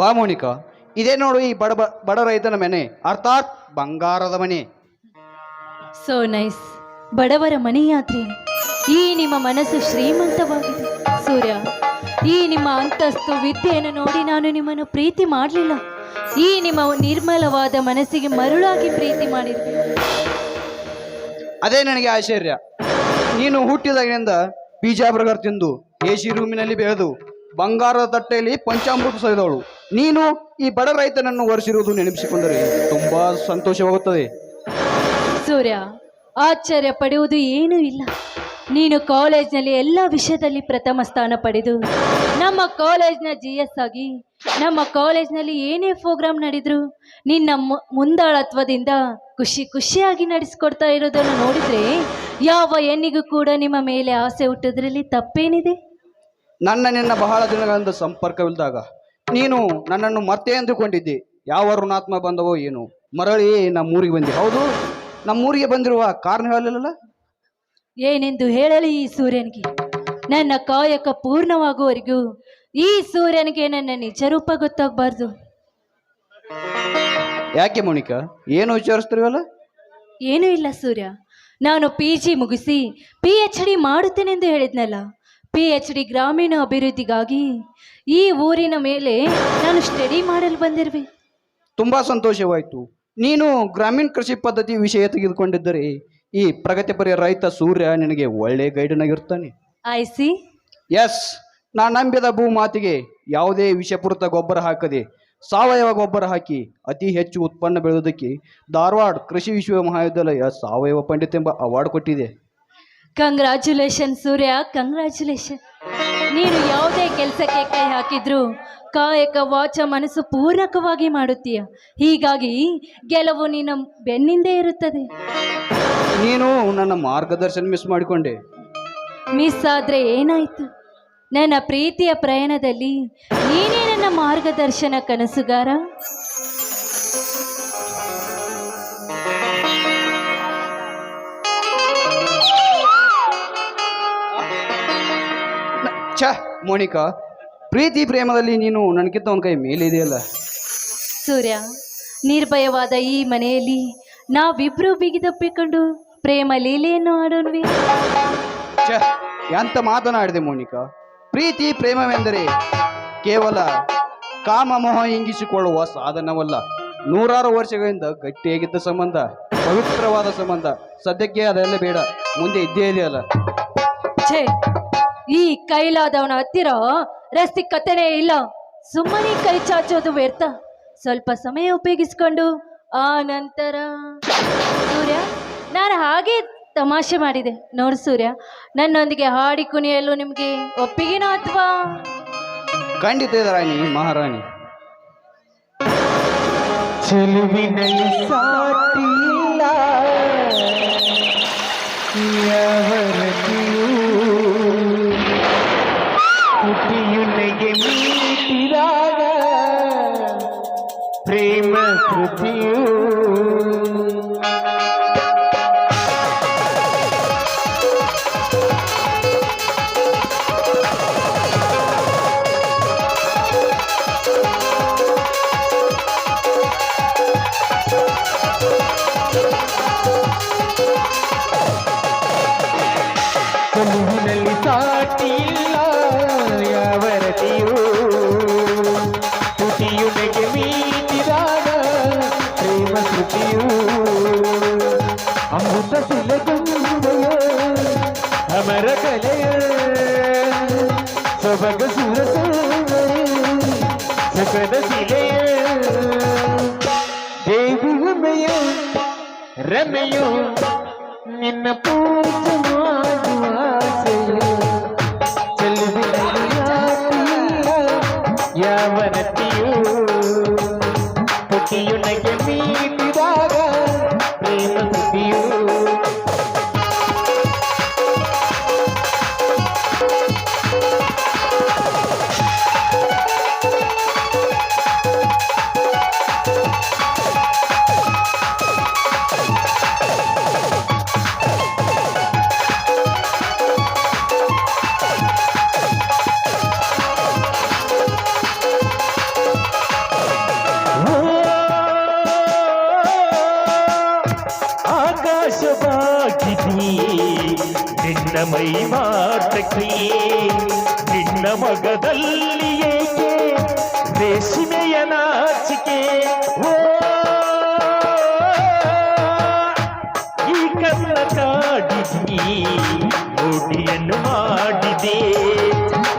ಬಾ ಮೋನಿಕಾ. ಇದೇ ನೋಡು ಈ ಬಡ ಬಡ ರೈತನ ಮನೆ. ಅರ್ಥಾತ್ ಬಂಗಾರದ ಮನೆ. ಸೋ ನೈಸ್ ಬಡವರ ಮನೆಯಾದ್ರೆ ಈ ನಿಮ್ಮ ಮನಸ್ಸು ಶ್ರೀಮಂತವಾಗಿದೆ ಸೂರ್ಯ. ಈ ನಿಮ್ಮ ಅಂತಸ್ತು ವಿದ್ಯೆಯನ್ನು ನೋಡಿ ನಾನು ನಿಮ್ಮನ್ನು ಪ್ರೀತಿ ಮಾಡಲಿಲ್ಲ. ಈ ನಿಮ್ಮ ನಿರ್ಮಲವಾದ ಮನಸ್ಸಿಗೆ ಮರುಳಾಗಿ ಪ್ರೀತಿ ಮಾಡಿದೆ ಅದೇ ನನಗೆ ಆಶ್ಚರ್ಯ. ನೀನು ಹುಟ್ಟಿದಾಗಿನಿಂದ ಪಿಜ್ಜಾ ಬರ್ಗರ್ ತಿಂದು ಎ ಸಿ ರೂಮಿನಲ್ಲಿ ಬೆಳೆದು ಬಂಗಾರದ ತಟ್ಟೆಯಲ್ಲಿ ಪಂಚಾಮೃತ ಸವಿದವಳು. ನೀನು ಈ ಬಡ ರೈತನನ್ನು ಒರೆಸಿರುವುದು ನೆನಪಿಸಿಕೊಂಡರೆ ತುಂಬಾ ಸಂತೋಷವಾಗುತ್ತದೆ. ಸೂರ್ಯ ಆಶ್ಚರ್ಯ ಪಡೆಯುವುದು ಏನೂ ಇಲ್ಲ. ನೀನು ಕಾಲೇಜ್ನಲ್ಲಿ ಎಲ್ಲ ವಿಷಯದಲ್ಲಿ ಪ್ರಥಮ ಸ್ಥಾನ ಪಡೆದು ನಮ್ಮ ಕಾಲೇಜ್ನ ಜಿ ಎಸ್ ಆಗಿ ನಮ್ಮ ಕಾಲೇಜ್ನಲ್ಲಿ ಏನೇ ಪ್ರೋಗ್ರಾಮ್ ನಡೆದ್ರು ನಿನ್ನ ಮುಂದಾಳತ್ವದಿಂದ ಖುಷಿ ಖುಷಿಯಾಗಿ ನಡೆಸಿಕೊಡ್ತಾ ಇರೋದನ್ನು ನೋಡಿದ್ರೆ ಯಾವ ಹೆಣ್ಣಿಗೂ ಕೂಡ ನಿಮ್ಮ ಮೇಲೆ ಆಸೆ ಹುಟ್ಟೋದ್ರಲ್ಲಿ ತಪ್ಪೇನಿದೆ? ನನ್ನ ನಿನ್ನ ಬಹಳ ದಿನಗಳಿಂದ ಸಂಪರ್ಕವಿಲ್ಲದಾಗ ನೀನು ನನ್ನನ್ನು ಮತ್ತೆ ಅಂದುಕೊಂಡಿದ್ದಿ. ಯಾವ ಋಣಾತ್ಮ ಬಂದವೋ ಏನು? ಮರಳಿ ನಮ್ಮೂರಿಗೆ ಬಂದಿ. ಹೌದು? ನಮ್ಮೂರಿಗೆ ಬಂದಿರುವ ಕಾರಣ ಹೇಳಲಿಲ್ಲ ಏನೆಂದು ಹೇಳಲಿ ಈ ಸೂರ್ಯನಿಗೆ? ನನ್ನ ಕಾಯಕ ಪೂರ್ಣವಾಗುವವರೆಗೂ ಈ ಸೂರ್ಯನಿಗೆ ನನ್ನ ನಿಜ ರೂಪ ಗೊತ್ತಾಗಬಾರ್ದು. ಯಾಕೆ ಮೋನಿಕಾ? ಏನು ವಿಚಾರಿಸ್ತಿರುವಲ್ಲ? ಏನೂ ಇಲ್ಲ ಸೂರ್ಯ. ನಾನು ಪಿ ಜಿ ಮುಗಿಸಿ ಪಿ ಎಚ್ ಡಿ ಮಾಡುತ್ತೇನೆಂದು ಹೇಳಿದ್ನಲ್ಲ. ಪಿ ಎಚ್ ಡಿ ಗ್ರಾಮೀಣ ಅಭಿವೃದ್ಧಿಗಾಗಿ ಈ ಊರಿನ ಮೇಲೆ ನಾನು ಸ್ಟಡಿ ಮಾಡಲು ಬಂದಿರುವೆ. ತುಂಬಾ ಸಂತೋಷವಾಯಿತು. ನೀನು ಗ್ರಾಮೀಣ ಕೃಷಿ ಪದ್ಧತಿ ವಿಷಯ ತೆಗೆದುಕೊಂಡಿದ್ದರೆ. ಈ ಪ್ರಗತಿಪರ ರೈತ ಸೂರ್ಯ ನಿನಗೆ ಒಳ್ಳೆ ಗೈಡನಾಗಿರ್ತಾನೆ ಐ ಸಿ ಎಸ್ ನಾ ನಂಬಿದ ಭೂ ಮಾತಿಗೆ ಯಾವುದೇ ವಿಷಪೂರಿತ ಗೊಬ್ಬರ ಹಾಕದೆ ಸಾವಯವ ಗೊಬ್ಬರ ಹಾಕಿ ಅತಿ ಹೆಚ್ಚು ಉತ್ಪನ್ನ ಬೆಳೆಯೋದಕ್ಕೆ ಧಾರವಾಡ ಕೃಷಿ ವಿಶ್ವವಿದ್ಯಾಲಯ ಸಾವಯವ ಪಂಡಿತ ಎಂಬ ಅವಾರ್ಡ್ ಕೊಟ್ಟಿದೆ. ಕಂಗ್ರ್ಯಾಚುಲೇಷನ್ ಸೂರ್ಯ. ಕಂಗ್ರ್ಯಾಚುಲೇಷನ್ ನೀನು ಯಾವುದೇ ಕೆಲಸಕ್ಕೆ ಕೈ ಹಾಕಿದ್ರು ಕಾಯಕ ವಾಚ ಮನಸ್ಸು ಪೂರಕವಾಗಿ ಮಾಡುತ್ತೀಯ. ಹೀಗಾಗಿ ಗೆಲುವು ನಿನ್ನ ಬೆನ್ನಿಂದೇ ಇರುತ್ತದೆ. ನೀನು ನನ್ನ ಮಾರ್ಗದರ್ಶನ ಮಿಸ್ ಮಾಡಿಕೊಂಡೆ. ಮಿಸ್ ಆದ್ರೆ ಏನಾಯ್ತು? ನನ್ನ ಪ್ರೀತಿಯ ಪ್ರಯಾಣದಲ್ಲಿ ನೀನೇ ನನ್ನ ಮಾರ್ಗದರ್ಶನ ಕನಸುಗಾರ? ಛ ಮೋನಿಕಾ ಪ್ರೀತಿ ಪ್ರೇಮದಲ್ಲಿ ನೀನು ನನಗಿಂತ ಒಂದು ಕೈ ಮೇಲಿದೆಯಲ್ಲ? ಸೂರ್ಯ ನಿರ್ಭಯವಾದ ಈ ಮನೆಯಲ್ಲಿ ನಾವಿಬ್ರು ಬಿಗಿದಪ್ಪಿಕೊಂಡು ಪ್ರೇಮ ಲೀಲೆಯನ್ನು ಆಡೋಣ್ವಿ ಛ ಎಂತ ಮಾತನಾಡಿದೆ ಮೋನಿಕಾ? ಪ್ರೀತಿ ಪ್ರೇಮವೆಂದರೆ ಕೇವಲ ಕಾಮ ಮೋಹ ಇಂಗಿಸಿಕೊಳ್ಳುವ ಸಾಧನವಲ್ಲ. ನೂರಾರು ವರ್ಷಗಳಿಂದ ಗಟ್ಟಿಯಾಗಿದ್ದ ಸಂಬಂಧ ಪವಿತ್ರವಾದ ಸಂಬಂಧ. ಸದ್ಯಕ್ಕೆ ಅದೆಲ್ಲ ಬೇಡ ಮುಂದೆ ಇದ್ದೇ ಇದೆಯಲ್ಲ? ಛೇ ಈ ಕೈಲಾದವನ ಹತ್ತಿರ ರಸ್ತಿಕತೆನೇ ಇಲ್ಲ. ಸುಮ್ಮನೆ ಕೈ ಚಾಚೋದು ವ್ಯರ್ಥ. ಸ್ವಲ್ಪ ಸಮಯ ಉಪಯೋಗಿಸ್ಕೊಂಡು ಆ ನಂತರ ಸೂರ್ಯ ನಾನು ಹಾಗೆ ತಮಾಷೆ ಮಾಡಿದೆ. ನೋಡು ಸೂರ್ಯ ನನ್ನೊಂದಿಗೆ ಹಾಡಿ ಕುಣಿಯಲು ನಿಮಗೆ ಒಪ್ಪಿಗೆನೋ ಅಥವಾ? ಖಂಡಿತ ಇದೆ ರಾಣಿ ಮಹಾರಾಣಿ. ಚೆಲುವಿನಲ್ಲಿ ಸಾಟಿ ಚೆಲುವಿನಲ್ಲಿ ಸಾಟಿ ಇಲ್ಲ ಯಾವರತಿಯೂ ತುಟಿಯುನೆಗೆ ಮೀಟಿದಾಗ ಪ್ರೇಮ ಕೃತಿಯೂ ಅಮೃತ ಸುಲಭೆಯ ಅಮರ ಕಲೆಯ ಸೊಬಗ ಸುರಸ ಸುಖದ ಶಿಲೆಯ ದೇವಿ ಉಮೆಯ ರಮೆಯು ನಿನ್ನ ಪೂಜೆ ಮೈ ಮಾತಕ್ಕೆ ನಿನ್ನ ಮಗದಲ್ಲಿ ಏಕೆ? ರೇಷ್ಮೆಯ ನಾಚಿಕೆ. ಓ! ಈ ಕನ್ನ ಕಾಡಿದಿ ಓಟಿಯನ್ನು ಮಾಡಿದೆ.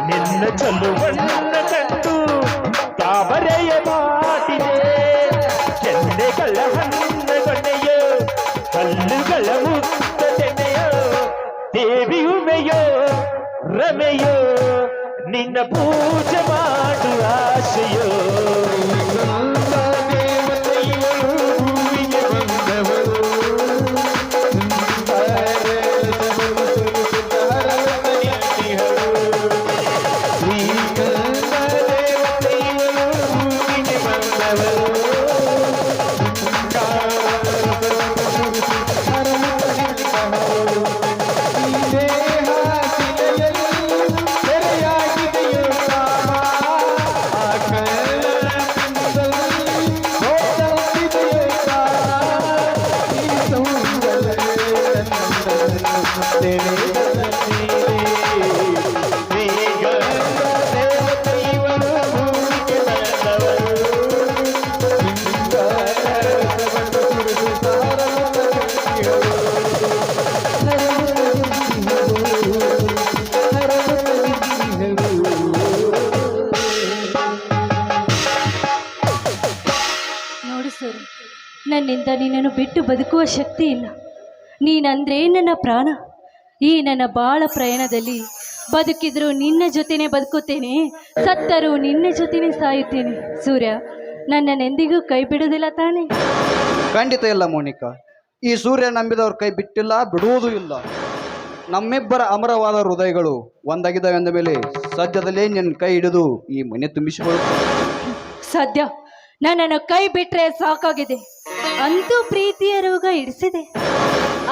ನಿನ್ನ ಚಲುವನ್ನ ರಮೆಯೋ ನಿನ್ನ ಪೂಜೆ ಮಾಡುವ ಆಶೆಯೋ ನನ್ನಿಂದ ನಿನ್ನನ್ನು ಬಿಟ್ಟು ಬದುಕುವ ಶಕ್ತಿ ಇಲ್ಲ. ನೀನಂದ್ರೆ ನನ್ನ ಪ್ರಾಣ. ಈ ನನ್ನ ಬಾಳ ಪ್ರಯಾಣದಲ್ಲಿ ಬದುಕಿದ್ರು ನಿನ್ನ ಜೊತೆನೆ ಬದುಕುತ್ತೇನೆ. ಸತ್ತರೂ ನಿನ್ನ ಜೊತೆನೆ ಸಾಯುತ್ತೇನೆ. ಸೂರ್ಯ ನನ್ನನ್ನೆಂದಿಗೂ ಕೈ ಬಿಡುವುದಿಲ್ಲ ತಾನೇ? ಖಂಡಿತ ಇಲ್ಲ ಮೋನಿಕಾ. ಈ ಸೂರ್ಯ ನಂಬಿದವ್ರ ಕೈ ಬಿಟ್ಟಿಲ್ಲ ಬಿಡುವುದೂ ಇಲ್ಲ. ನಮ್ಮಿಬ್ಬರ ಅಮರವಾದ ಹೃದಯಗಳು ಒಂದಾಗಿದ್ದಾವೆ ಅಂದ ಮೇಲೆ ಸದ್ಯದಲ್ಲೇ ನಿನ್ನ ಕೈ ಹಿಡಿದು ಈ ಮನೆ ತುಂಬಿಸಿಕೊಳ್ಳುತ್ತೆ ಸದ್ಯ ನನ್ನನ್ನು ಕೈ ಬಿಟ್ಟರೆ ಸಾಕಾಗಿದೆ. ಅಂತೂ ಪ್ರೀತಿಯ ರೋಗ ಇಡಿಸಿದೆ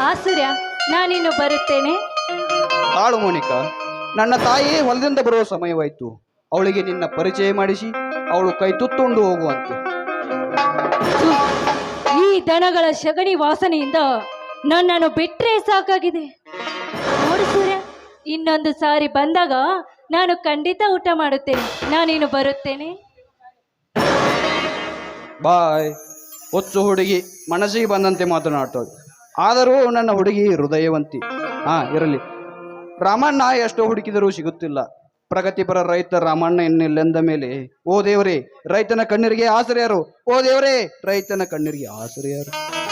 ಆ ಸೂರ್ಯ ನಾನಿನ್ನು ಬರುತ್ತೇನೆ. ತಾಳು ಮೋನಿಕಾ ನನ್ನ ತಾಯಿ ಹೊಲದಿಂದ ಬರುವ ಸಮಯವಾಯಿತು. ಅವಳಿಗೆ ನಿನ್ನ ಪರಿಚಯ ಮಾಡಿಸಿ ಅವಳು ಕೈ ತುತ್ತುಂಡು ಹೋಗುವಂತೆ. ಥು, ಈ ದನಗಳ ಸಗಣಿ ವಾಸನೆಯಿಂದ ನನ್ನನ್ನು ಬಿಟ್ಟರೆ ಸಾಕಾಗಿದೆ. ನೋಡು ಸೂರ್ಯ ಇನ್ನೊಂದು ಸಾರಿ ಬಂದಾಗ ನಾನು ಖಂಡಿತ ಊಟ ಮಾಡುತ್ತೇನೆ. ನಾನಿನ್ನು ಬರುತ್ತೇನೆ. ಬಾಯ್. ಹೊಚ್ಚು ಹುಡುಗಿ ಮನಸ್ಸಿಗೆ ಬಂದಂತೆ ಮಾತನಾಡ್ತಾಳೆ. ಆದರೂ ನನ್ನ ಹುಡುಗಿ ಹೃದಯವಂತಿ. ಹಾ, ಇರಲಿ. ರಾಮಣ್ಣ ಎಷ್ಟೋ ಹುಡುಕಿದರೂ ಸಿಗುತ್ತಿಲ್ಲ. ಪ್ರಗತಿಪರ ರೈತ ರಾಮಣ್ಣ ಇನ್ನಿಲ್ಲೆಂದ ಮೇಲೆ, ಓ ದೇವರೇ, ರೈತನ ಕಣ್ಣೀರಿಗೆ ಆಸರೆಯರು. ಓ ದೇವರೇ, ರೈತನ ಕಣ್ಣೀರಿಗೆ ಆಸರೆಯರು.